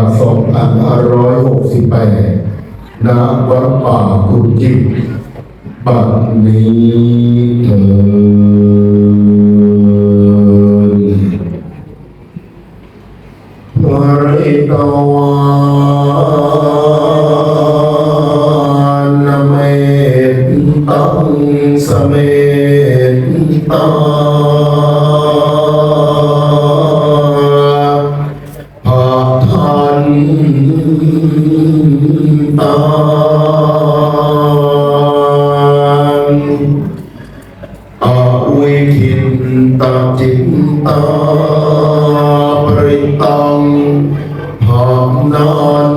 2568ณวัดป่ากุจิตบัดนี้เถิดวริตวานเมตตังสเม อาวิคินตาจินตาปริตังหามนัน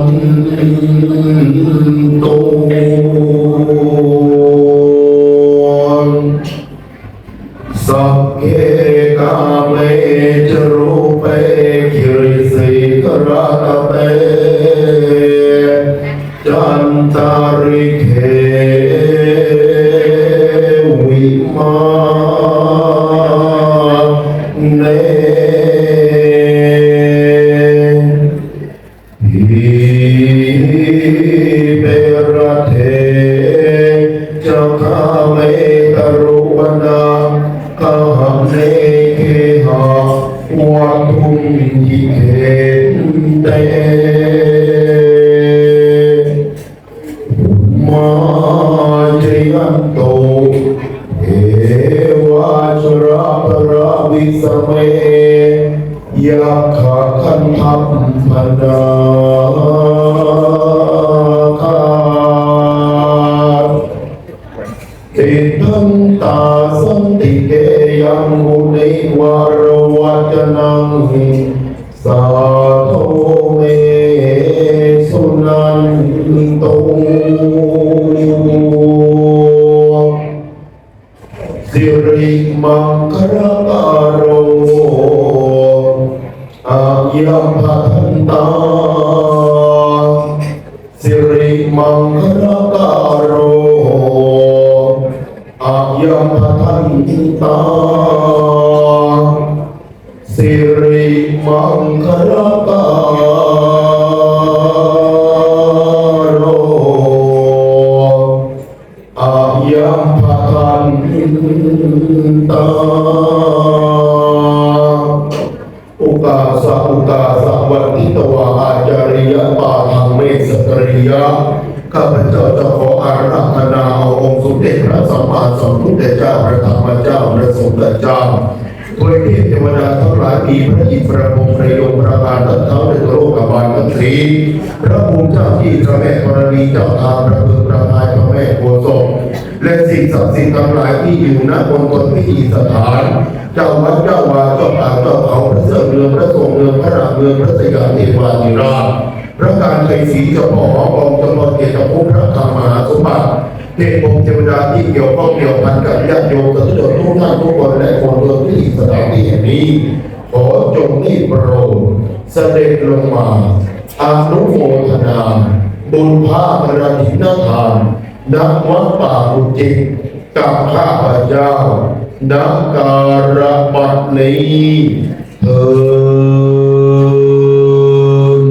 ตุสัพเพกาเมจรูปเปคิริสิกราเตจันตาริเค จะคาเมตรุวนาคาหัง รวัจนังสาธุเมสุนันโตสิริมังคลการโรอายัมพันตาสิริมังคลการโรอายัมพันตา สิริมังคลกาโรอายัมภคันตาอุกาสะอุกาสะวัติตวาอาจาริยปาทังเมสกริยะข้าพเจ้าจะขออาราธนาองค์สมเด็จพระสัมมาสัมพุทธเจ้าพระธรรมเจ้าพระสงฆ์เจ้า โดยเทพเทวดาทั้งหลายมีพระอิศวรพรหมพระยมพระบาลทั้งเท้าในโลกบาลทั้งสีพระภูมิเจ้าที่พระแม่ธรณีเจ้าทาพระพึงพระพายพระแม่โพศพและสิ่งศักดิ์สิทธิ์ทั้งหลายที่อยู่ณบนตนพิธีสถานเจ้าวัดเจ้าวาเจ้าป่าเจ้าเขาพระเสริมเรืองพระทรงเรืองพระรามเรืองพระสยามเทวาธิราชพระการไทยศรีเจ้าพ่ออมองค์เจ้าพ่อเกศภพพระธรรมมหาสมบัติเทพพรหมเทวดาที่เกี่ยวข้องเกี่ยวพันกับญาติโยม นี้ ขอจงนิโปรดเสด็จลงมาอานุโมทนาบุญภาพระถินทานณวัดป่าบุจิตกับข้าพเจ้านักการบัดนี้เถิด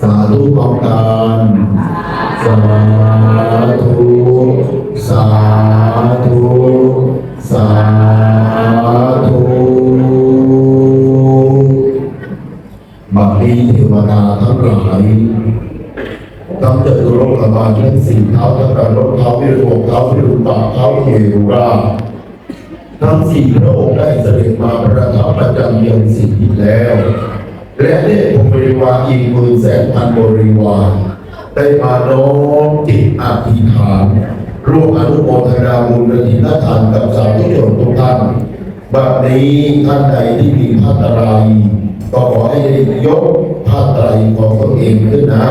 สาธุกองการสาธุ สาธุาธุบัดนี้เทวดาทั้งหลายกำเนิดโลกบาลทั้งสี่เท้าทั้งกระรถเท้าวิรุณเท้าวิรุณบากเท้าเทวราชทั้งสี่พระองค์ได้เสด็จมาประทับประจำเมืองสิทธิแล้ว และได้พงบริวารอีกหมื่นแสนพันบริวารได้มาน้อมจิตอธิษฐาน ร่วมอนุโมทนาบุญกฐินทานกับสาธุชนทุกท่านบัดนี้ท่านใดที่มีพระตรัยก็ขอให้ได้ยกพระไตรของตนเองขึ้นนะ